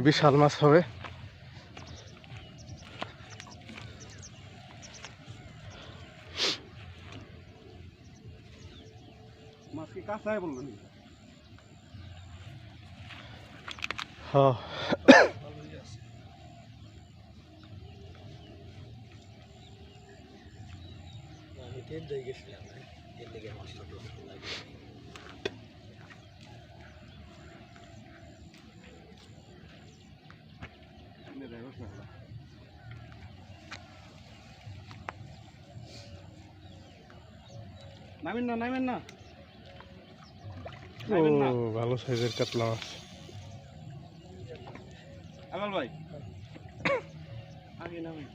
হয় বিশাল মাছ হবে। হ্যাঁ। গেছিলাম ট্রেন থেকে মাছটা তো লাগে নামেন না নামেন না। ও ভালো সাইজের কাতলা মাছ। আগাল ভাই। আগে নামেন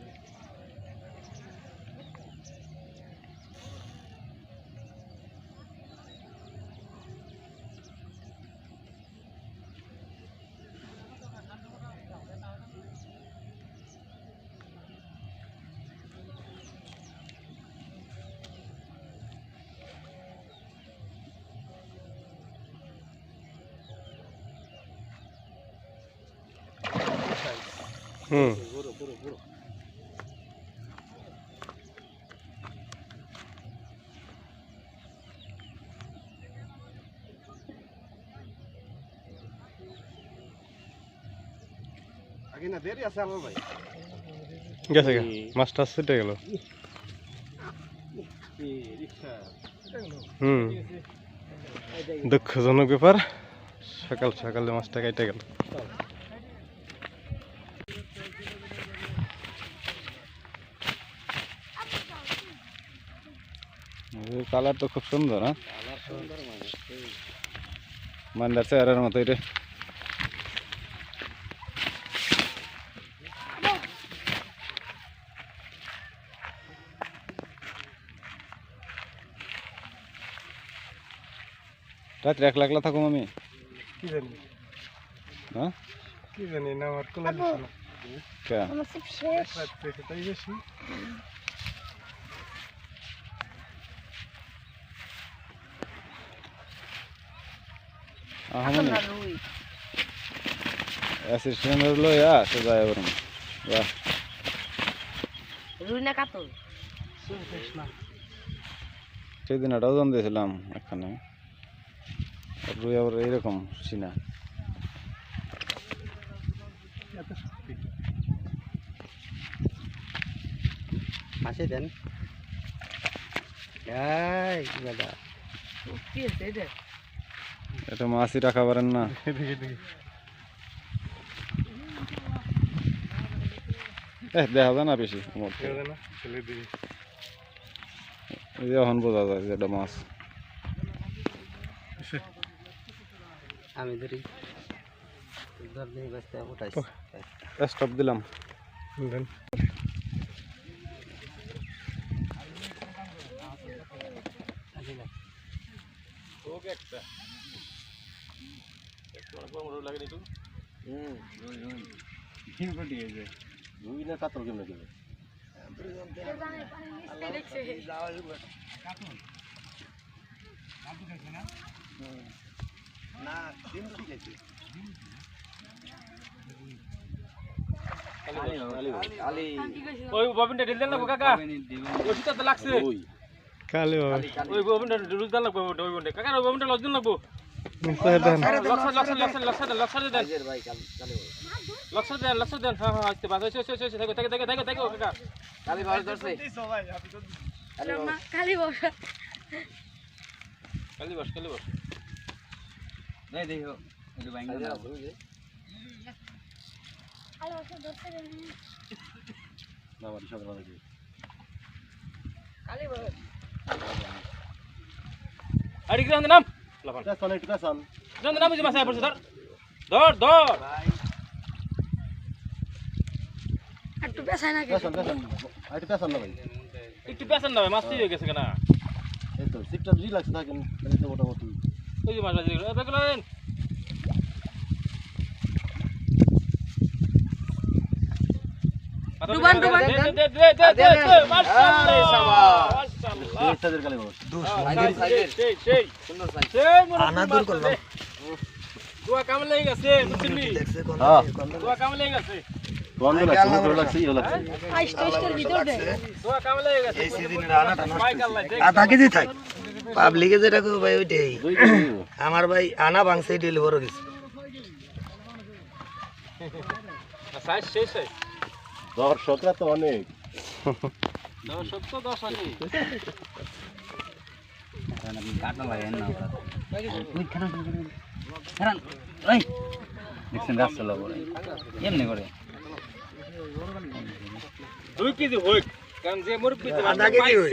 হুম। পুরো পুরো পুরো আগে না দেরি আছে আগাল ভাই। গেছে গা। মাছটা ছুটে গেল। হুম দুঃখজনক ব্যাপার। সকাল সকালে মাছটা কেটে গেল। কালার তো খুব সুন্দর হ্যাঁ? মানে মান্দার চেহারার মতোই রে রাত্রে একলা একলা থাকুম আমি? কি জানি? হ্যাঁ? কি জানি না আমার কোলা দিছে না। কে? আমার সব শেষ। রাত্রে সেটাই বেশি। রুই অ্যাসিস্ট্যান্ট বাহ রুই না কাতল সেদিন একটা ওজন দিয়েছিলাম এখানে রুই আবার এইরকম চিনা হাসি দেন এই দাদা কি হয়েছে এটা মাছই রাখা পারেন না। দেখি যায় না বেশি। এখন বোঝা যায় যে এটা মাছ। আমি ধরি। ধর নেই বাস্তা উঠাইছি স্টপ দিলাম দেন রুই না কাতল কেমন না ডিম তো খাইছি আলি ওই ববিনটা ঢিল দেন লাগবো কাকা। ওই তো লাগছে। ওই। কালে ওই ববিনটা ঢিল দেন লাগবো ওই ববিনটা কাকা ওই ববিনটা লজ দিন। লাগবো কাল কালি লক্ষ দেন লক্ষ দেন হ্যাঁ হ্যাঁ আসতে পারে ওই ওই ওই দেখো দেখো দেখো দেখো দেখো কাকা কালি ভাই ধরছে কালি মা খালি বসা কালি বস কালি বস নাই দেখো এটা বাইঙ্গা খালি বসা ধরতে না বাড়ি সকাল বেলা খালি বসা আর ইগ্রাম নাম লাফান কাছন একটু কাছন নাম নাম বুঝি মাছ আয় পড়ছে ধর ধর ধর একটু বেসাই না কাছন কাছন একটু কাছন না ভাই একটু পেছন না ভাই মাছ হয়ে গেছে কেনা এই তো সিটটা জি লাগছে থাকেন তাহলে তো মোটামুটি ওই যে মাছ বাজি গেল বেগুলো দেন ডুবান, আধা কেজি থাক। পাবলিকে যেটা করব ভাই ওইটাই। আমার ভাই আনা ভাঙছে ডেলি বড় কিছু। সাইজ শেষ হয় দর্শকরা তো অনেক। দশ সত্তর দেখছেন গাছ চলা করে এমনি করে দুই কেজি হোক কারণ যে মুরব্বী আধা কেজি হোক।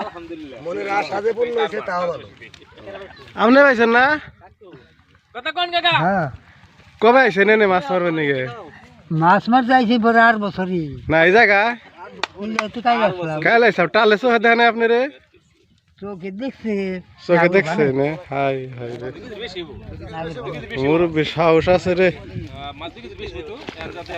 আলহামদুলিল্লাহ মনের আশা যে পূর্ণ হয়েছে তাও ভালো আপনি পাইছেন না? কথা কোন কাকা। হ্যাঁ। কবে আইছেন এনে মাছ মারবেন নাকি? মাছ মার যাইছি পরে আট বছরই। না এই জায়গা? তাই আসলাম কাল আইসাব টালে চোখে দেখেন আপনি রে চোখে দেখছে চোখে দেখছেন হাই হাই রে বেশি হবো মুরব্বী সাহস আছে রে মাছ দুই কেজি বেশি হতো এর যাতে